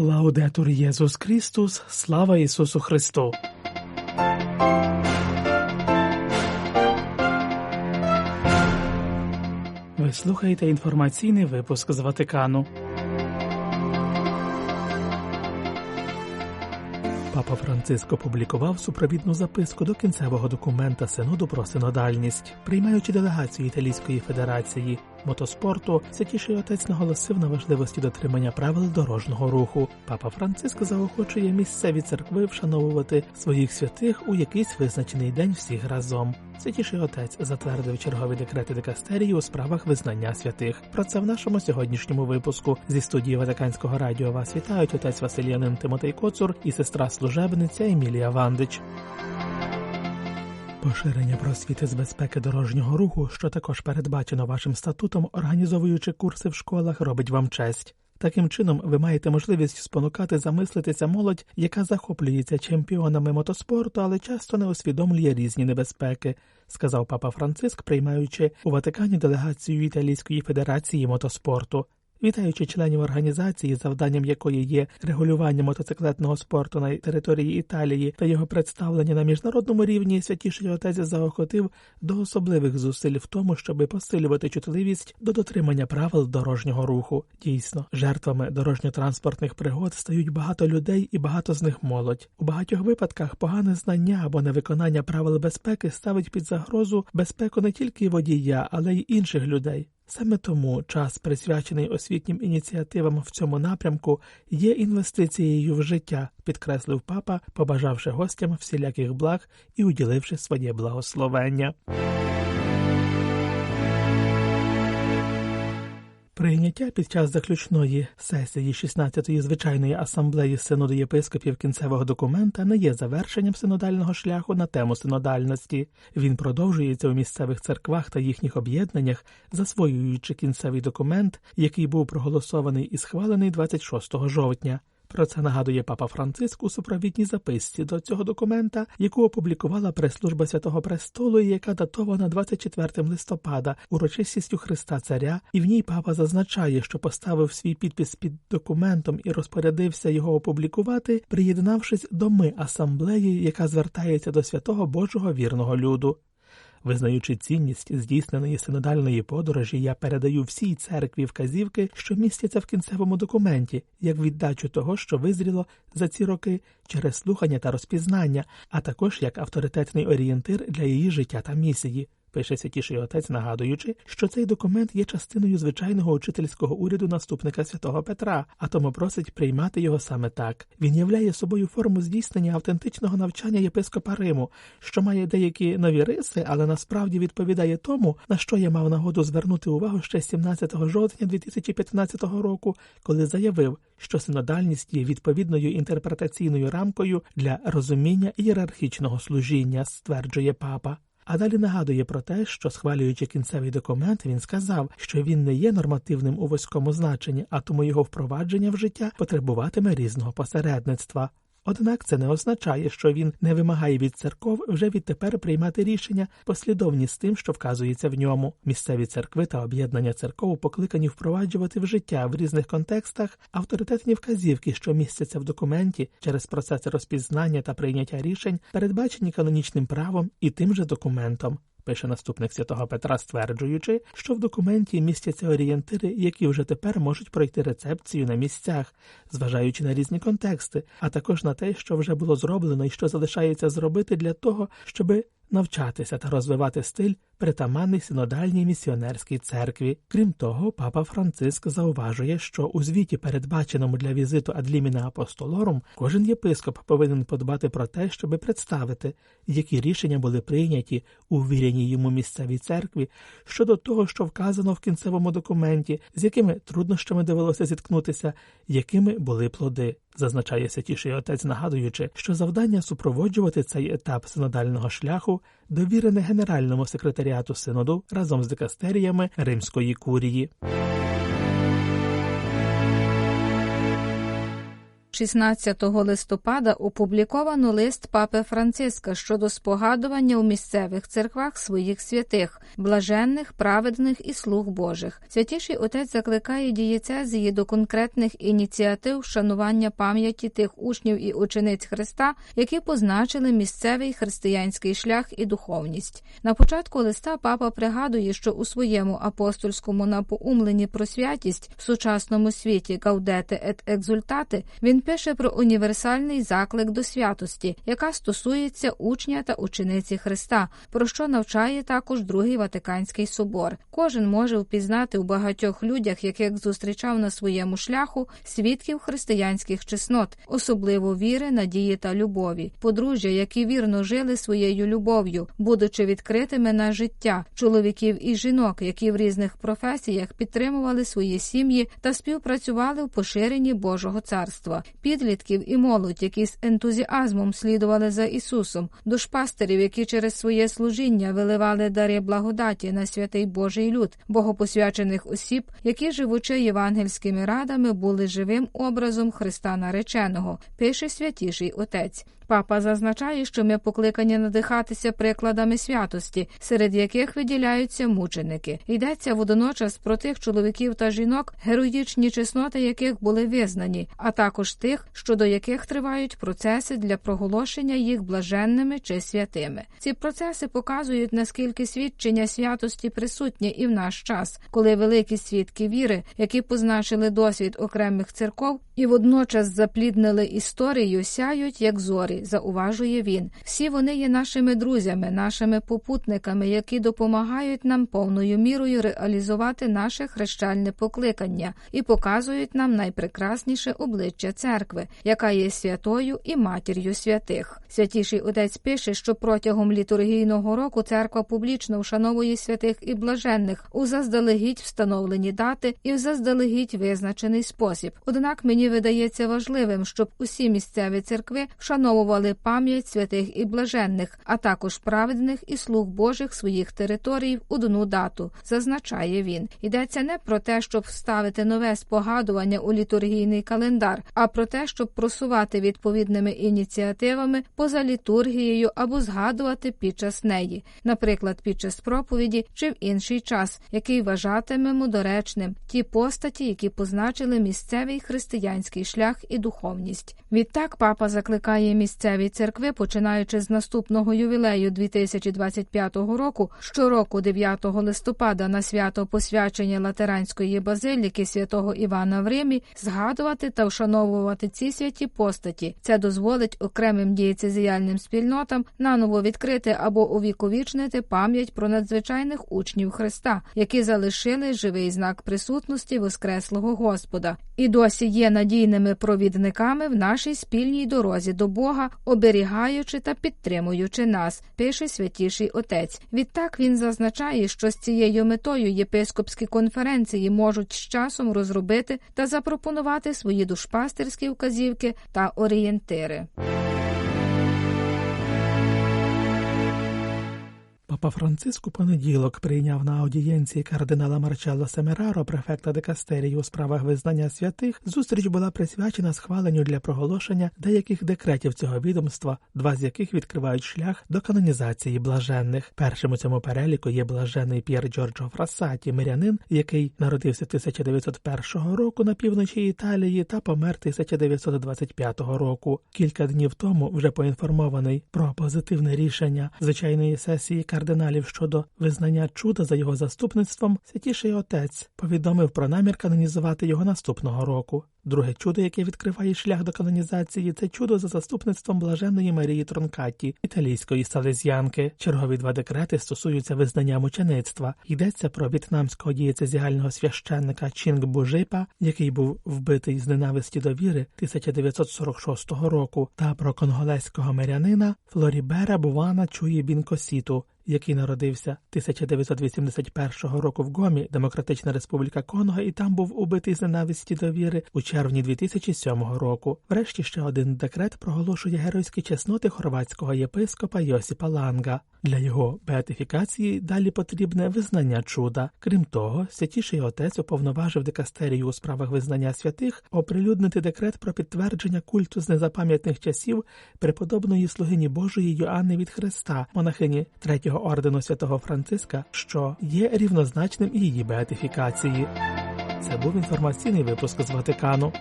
Лаудетур Єсус Христос, слава Ісусу Христу! Ви слухаєте інформаційний випуск з Ватикану. Папа Франциск опублікував супровідну записку до кінцевого документа Синоду про синодальність, приймаючи делегацію Італійської федерації мотоспорту, святіший отець наголосив на важливості дотримання правил дорожнього руху. Папа Франциск заохочує місцеві церкви вшановувати своїх святих у якийсь визначений день всіх разом. Святіший отець затвердив чергові декрети дикастерії у справах визнання святих. Про це в нашому сьогоднішньому випуску зі студії Ватиканського радіо вас вітають отець Василянин Тимотей Коцур і сестра служебниця Емілія Вандич. Поширення просвіти з безпеки дорожнього руху, що також передбачено вашим статутом, організовуючи курси в школах, робить вам честь. Таким чином, ви маєте можливість спонукати замислитися молодь, яка захоплюється чемпіонами мотоспорту, але часто не усвідомлює різні небезпеки, сказав папа Франциск, приймаючи у Ватикані делегацію Італійської федерації мотоспорту. Вітаючи членів організації, завданням якої є регулювання мотоциклетного спорту на території Італії та його представлення на міжнародному рівні, святіший отець заохотив до особливих зусиль в тому, щоб посилювати чутливість до дотримання правил дорожнього руху. Дійсно, жертвами дорожньо-транспортних пригод стають багато людей і багато з них молодь. У багатьох випадках погане знання або невиконання правил безпеки ставить під загрозу безпеку не тільки водія, але й інших людей. Саме тому час, присвячений освітнім ініціативам в цьому напрямку, є інвестицією в життя, підкреслив папа, побажавши гостям всіляких благ і уділивши своє благословення. Прийняття під час заключної сесії 16-ї звичайної асамблеї синоду єпископів кінцевого документа не є завершенням синодального шляху на тему синодальності. Він продовжується у місцевих церквах та їхніх об'єднаннях, засвоюючи кінцевий документ, який був проголосований і схвалений 26 жовтня. Про це нагадує папа Франциск у супровідній записці до цього документа, яку опублікувала прес-служба Святого Престолу, яка датована 24 листопада урочистістю Христа Царя, і в ній папа зазначає, що поставив свій підпис під документом і розпорядився його опублікувати, приєднавшись до ми асамблеї, яка звертається до святого Божого вірного люду. Визнаючи цінність здійсненої синодальної подорожі, я передаю всій церкві вказівки, що містяться в кінцевому документі, як віддачу того, що визріло за ці роки через слухання та розпізнання, а також як авторитетний орієнтир для її життя та місії пише святіший отець, нагадуючи, що цей документ є частиною звичайного учительського уряду наступника святого Петра, а тому просить приймати його саме так. Він являє собою форму здійснення автентичного навчання єпископа Риму, що має деякі нові риси, але насправді відповідає тому, на що я мав нагоду звернути увагу ще 17 жовтня 2015 року, коли заявив, що синодальність є відповідною інтерпретаційною рамкою для розуміння ієрархічного служіння, стверджує папа. А далі нагадує про те, що, схвалюючи кінцевий документ, він сказав, що він не є нормативним у вузькому значенні, а тому його впровадження в життя потребуватиме різного посередництва. Однак це не означає, що він не вимагає від церков вже відтепер приймати рішення послідовні з тим, що вказується в ньому. Місцеві церкви та об'єднання церков покликані впроваджувати в життя в різних контекстах авторитетні вказівки, що містяться в документі через процеси розпізнання та прийняття рішень, передбачені канонічним правом і тим же документом пише наступник святого Петра, стверджуючи, що в документі містяться орієнтири, які вже тепер можуть пройти рецепцію на місцях, зважаючи на різні контексти, а також на те, що вже було зроблено і що залишається зробити для того, щоби навчатися та розвивати стиль притаманний синодальній місіонерській церкві. Крім того, папа Франциск зауважує, що у звіті, передбаченому для візиту Адліміна Апостолорум, кожен єпископ повинен подбати про те, щоби представити, які рішення були прийняті у віряній йому місцевій церкві щодо того, що вказано в кінцевому документі, з якими труднощами довелося зіткнутися, якими були плоди. Зазначає святіший отець, нагадуючи, що завдання супроводжувати цей етап синодального шляху довірене Генеральному секретаріату синоду разом з дикастеріями Римської курії. 16 листопада опубліковано лист папи Франциска щодо спогадування у місцевих церквах своїх святих, блаженних, праведних і слуг Божих. Святіший отець закликає дієцезії до конкретних ініціатив вшанування пам'яті тих учнів і учениць Христа, які позначили місцевий християнський шлях і духовність. На початку листа папа пригадує, що у своєму апостольському напоумленні про святість в сучасному світі Гаудете ет екзультати він пише про універсальний заклик до святості, яка стосується учня та учениці Христа, про що навчає також Другий Ватиканський собор. Кожен може впізнати у багатьох людях, яких зустрічав на своєму шляху, свідків християнських чеснот, особливо віри, надії та любові, подружжя, які вірно жили своєю любов'ю, будучи відкритими на життя, чоловіків і жінок, які в різних професіях підтримували свої сім'ї та співпрацювали в поширенні Божого царства підлітків і молодь, які з ентузіазмом слідували за Ісусом, душпастерів, які через своє служіння виливали дари благодаті на святий Божий люд, богопосвячених осіб, які, живучи євангельськими радами, були живим образом Христа нареченого, пише святіший Отець. Папа зазначає, що ми покликані надихатися прикладами святості, серед яких виділяються мученики. Йдеться водночас про тих чоловіків та жінок, героїчні чесноти яких були визнані, а також тих, щодо яких тривають процеси для проголошення їх блаженними чи святими. Ці процеси показують, наскільки свідчення святості присутнє і в наш час, коли великі свідки віри, які позначили досвід окремих церков, і водночас запліднили історію, сяють як зорі зауважує він. Всі вони є нашими друзями, нашими попутниками, які допомагають нам повною мірою реалізувати наше хрещальне покликання і показують нам найпрекрасніше обличчя церкви, яка є святою і матір'ю святих. Святіший отець пише, що протягом літургійного року церква публічно вшановує святих і блаженних у заздалегідь встановлені дати і в заздалегідь визначений спосіб. Однак мені видається важливим, щоб усі місцеві церкви вшановували вшановували пам'ять святих і блаженних, а також праведних і слуг Божих своїх територій в одну дату, зазначає він. Йдеться не про те, щоб вставити нове спогадування у літургійний календар, а про те, щоб просувати відповідними ініціативами поза літургією або згадувати під час неї, наприклад, під час проповіді чи в інший час, який вважатимемо доречним ті постаті, які позначили місцевий християнський шлях і духовність. Відтак папа закликає місцеві місцеві церкви, починаючи з наступного ювілею 2025 року, щороку, 9 листопада, на свято посвячення Латеранської базиліки святого Івана в Римі, згадувати та вшановувати ці святі постаті. Це дозволить окремим дієцезіальним спільнотам наново відкрити або увіковічнити пам'ять про надзвичайних учнів Христа, які залишили живий знак присутності Воскреслого Господа, і досі є надійними провідниками в нашій спільній дорозі до Бога оберігаючи та підтримуючи нас, пише святіший отець. Відтак він зазначає, що з цією метою єпископські конференції можуть з часом розробити та запропонувати свої душпастерські вказівки та орієнтири. Папа Франциск у понеділок прийняв на аудієнції кардинала Марчелло Семераро, префекта декастерії у справах визнання святих. Зустріч була присвячена схваленню для проголошення деяких декретів цього відомства, два з яких відкривають шлях до канонізації блаженних. Першим у цьому переліку є блажений П'єр Джорджо Фрасаті, мирянин, який народився 1901 року на півночі Італії та помер 1925 року. Кілька днів тому вже поінформований про позитивне рішення звичайної сесії кардиналів щодо визнання чуда за його заступництвом, святіший отець повідомив про намір канонізувати його наступного року. Друге чудо, яке відкриває шлях до канонізації, це чудо за заступництвом блаженної Марії Тронкаті, італійської салезіянки. Чергові два декрети стосуються визнання мучеництва. Йдеться про в'єтнамського дієцезіального священника Чінг Бужипа, який був вбитий з ненависті до віри 1946 року, та про конголезького мирянина Флорібера Бувана Чуї Бінкосіту, який народився 1981 року в Гомі, Демократична Республіка Конго, і там був убитий з ненависті до віри у червні 2007 року. Врешті ще один декрет проголошує геройські чесноти хорватського єпископа Йосіпа Ланга. Для його беатифікації далі потрібне визнання чуда. Крім того, святіший отець уповноважив дикастерію у справах визнання святих оприлюднити декрет про підтвердження культу з незапам'ятних часів преподобної слугині Божої Йоанни від Христа, монахині третього ордену святого Франциска, що є рівнозначним її беатифікації. Це був інформаційний випуск з Ватикану.